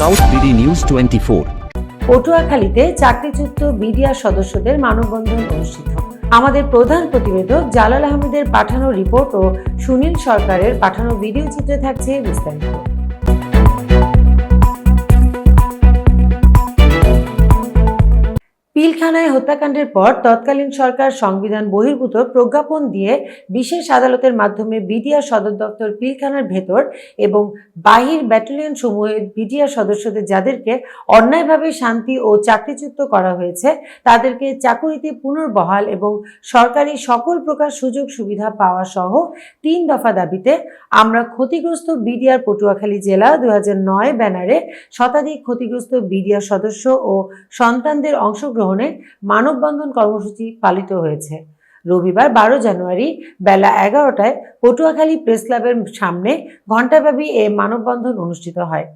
South BD news twenty four পটুয়াখালীতে চাকরিচ্যুত BDR সদস্যদের মানববন্ধন অনুষ্ঠিত। আমাদের প্রধান প্রতিবেদক জালাল আহমেদের পাঠানো রিপোর্ট ও সুনীল সরকারের পাঠানো ভিডিও চিত্রে থাকছে বিস্তারিত। পিলখানায় হত্যাকাণ্ডের পর তৎকালীন সরকার সংবিধান বহির্ভূত প্রজ্ঞাপন দিয়ে বিশেষ আদালতের মাধ্যমে বিডিআর সদর দপ্তর পিলখানার ভেতর এবং বাহির ব্যাটালিয়ন সমূহের বিডিআর সদস্যদের যাদেরকে অন্যায়ভাবে শান্তি ও চাকরিচ্যুত করা হয়েছে, তাদেরকে চাকুরিতে পুনর্বহাল এবং সরকারি সকল প্রকার সুযোগ সুবিধা পাওয়া সহ তিন দফা দাবিতে আমরা ক্ষতিগ্রস্ত বিডিআর পটুয়াখালী জেলা দু ব্যানারে শতাধিক ক্ষতিগ্রস্ত বিডিআর সদস্য ও সন্তানদের অংশগ্রহণে মানববন্ধন কর্মসূচি পালিত হয়েছে। রবিবার বারো জানুয়ারি বেলা এগারোটায় পটুয়াখালী প্রেস ক্লাবের সামনে ঘণ্টাব্যাপী এ মানববন্ধন অনুষ্ঠিত হয়।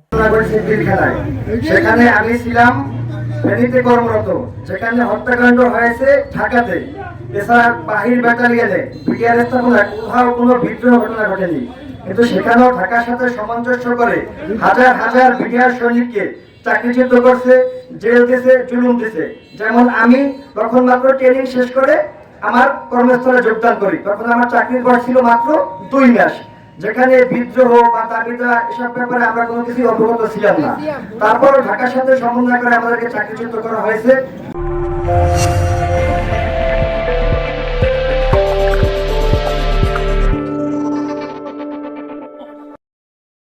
সেখানে আমি ছিলাম ফেনীতে কর্মরত। সেখানে হত্যাকাণ্ড হয়েছে ঢাকাতে। এছাড়া বাহির কোথাও কোনো বিদ্রোহ ঘটনা ঘটেনি। কিন্তু সেখানেও ঢাকার সাথে সামঞ্জস্য করে হাজার হাজার বিডিআর সৈনিককে চাকরিচ্যুত করছে, জেল দিছে, জুলুম দিছে। যেমন আমি তখন মাত্র ট্রেনিং শেষ করে আমার কর্মস্থলে যোগদান করি। তখন আমার চাকরির বয়স ছিল মাত্র দুই মাস। যেখানে বিদ্রোহ বা দাবিদা এসব ব্যাপারে আমরা কোনো কিছু অবগত ছিলাম না। তারপর ঢাকার সাথে সমন্বয় করে আমাদেরকে চাকরিচ্যুত করা হয়েছে।